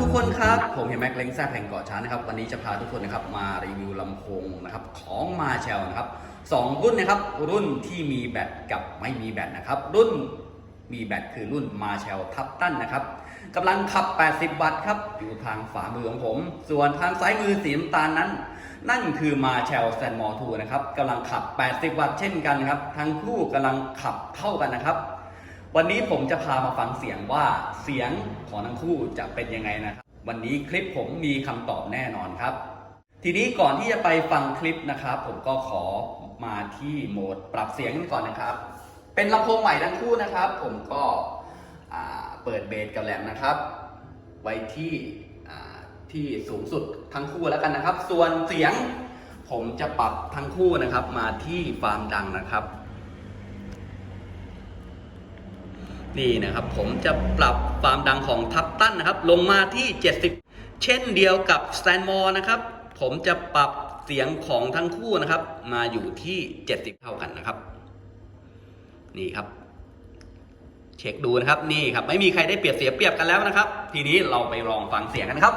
ทุกคนครับ ผมเฮียแม็กเล้งแซ่บแห่งเกาะช้างนะครับ วันนี้จะพาทุกคนนะครับมารีวิวลำโพงนะครับของมาแชลนะครับสองรุ่นนะครับ รุ่นที่มีแบตกับไม่มีแบตนะครับ รุ่นมีแบตคือรุ่นมาแชลทับตันนะครับกำลังขับ 80 วัตต์ครับ อยู่ทางฝามือของผม ส่วนทางซ้ายมือสีน้ำตาลนั้น นั่นคือมาแชลแซนมอทูนะครับกำลังขับ 80 วัตต์เช่นกันครับ ทั้งคู่กำลังขับเท่ากันนะครับ วันนี้ผมจะพามาฟังเสียงว่าเสียงของทั้งคู่จะเป็นยังไงนะครับ วันนี้คลิปผมมีคำตอบแน่นอนครับ ทีนี้ก่อนที่จะไปฟังคลิปนะครับ ผมก็ขอมาที่โหมดปรับเสียงกันก่อนนะครับ เป็นลำโพงใหม่ทั้งคู่นะครับ ผมก็เปิดเบสกับแหลมนะครับ ไว้ที่ที่สูงสุดทั้งคู่แล้วกันนะครับ ส่วนเสียงผมจะปรับทั้งคู่นะครับมาที่ความดังนะครับ นี่นะครับผมจะปรับความดังของทับตันนะครับ ลงมาที่ 70 เช่นเดียวกับสแตนมอร์นะครับ ผมจะปรับเสียงของทั้งคู่นะครับ มาอยู่ที่ 70 เท่ากันนะครับ นี่ครับ เช็คดูนะครับนี่ครับ ไม่มีใครได้เปรียบเสียเปรียบกันแล้วนะครับ ทีนี้เราไปลองฟังเสียงกันครับ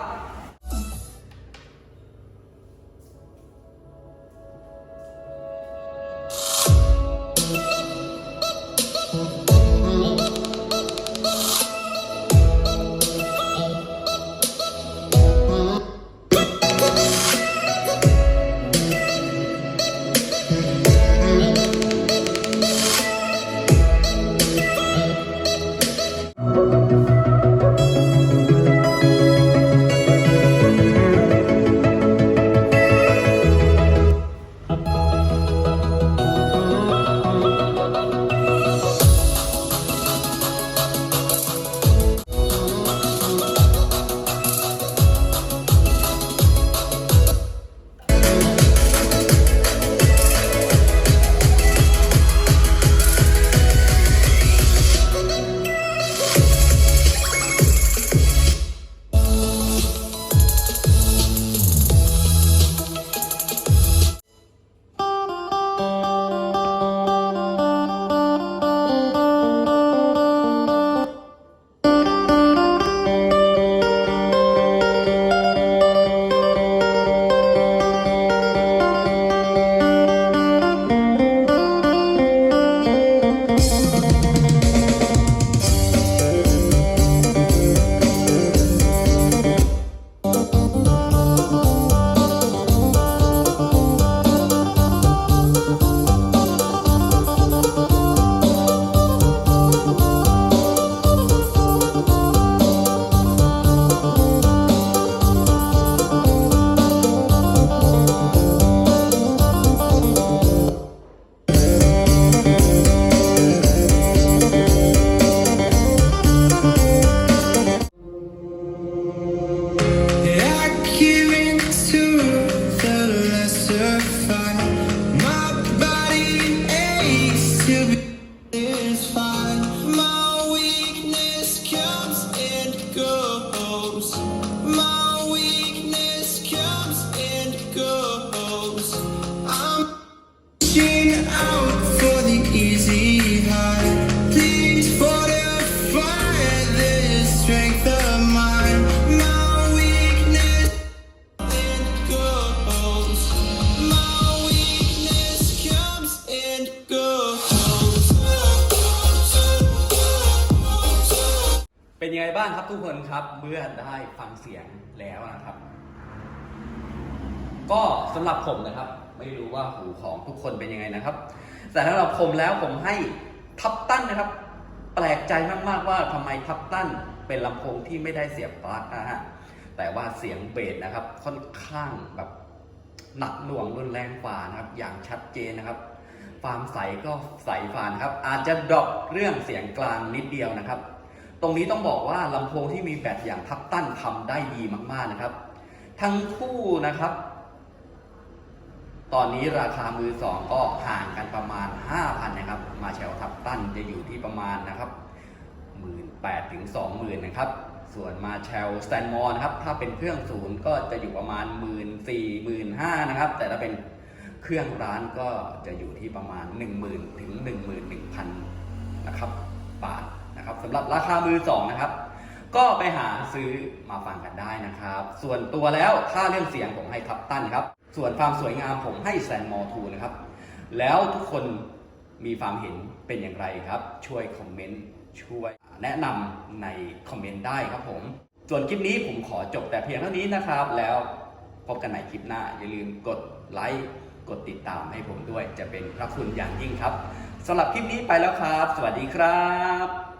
ยังไงบ้างครับทุกคนครับเมื่อได้ฟังเสียงแล้วนะครับ ก็สำหรับผมนะครับ ไม่รู้ว่าหูของทุกคนเป็นยังไงนะครับ แต่สำหรับผมแล้วผมให้ทับตั้นนะครับ แปลกใจมากๆว่าทำไมทับตั้นเป็นลำโพงที่ไม่ได้เสียบปลั๊กนะฮะแต่ว่าเสียงเบสนะครับ ค่อนข้างแบบหนักหน่วงรุนแรงกว่านะครับ อย่างชัดเจนนะครับความใสก็ใสฝานครับ อาจจะดรอปเรื่องเสียงกลางนิดเดียวนะครับ ตรงนี้ต้องบอกว่าลำโพงที่มีแบตอย่างทับตั้นทำได้ดีมากๆนะครับ ทั้งคู่นะครับ ตอนนี้ราคามือสองก็ห่างกันประมาณ 5,000นะครับ มาแชลทับตั้นจะอยู่ที่ประมาณนะครับ 18,000ถึง20,000นะครับ ส่วนมาแชลสแตนมอนะครับ ถ้าเป็นเครื่องศูนย์ก็จะอยู่ประมาณ 1 4 0 0 0 1 5 0 0นะครับ แต่ถ้าเป็นเครื่องร้านก็จะอยู่ที่ประมาณ 10,000ถึง11,000นะครับบาทนะครับ สำหรับราคามือสองนะครับ ก็ไปหาซื้อมาฟังกันได้นะครับ ส่วนตัวแล้วถ้าเรื่องเสียงผมให้ทับตั้นครับ ส่วนความสวยงามผมให้แซนมอทูนะครับ แล้วทุกคนมีความเห็นเป็นอย่างไรครับ ช่วยคอมเมนต์ช่วยแนะนำในคอมเมนต์ได้ครับผม ส่วนคลิปนี้ผมขอจบแต่เพียงเท่านี้นะครับ แล้วพบกันใหม่คลิปหน้า อย่าลืมกดไลค์กดติดตามให้ผมด้วยจะเป็นพระคุณอย่างยิ่งครับสำหรับคลิปนี้ไปแล้วครับ สวัสดีครับ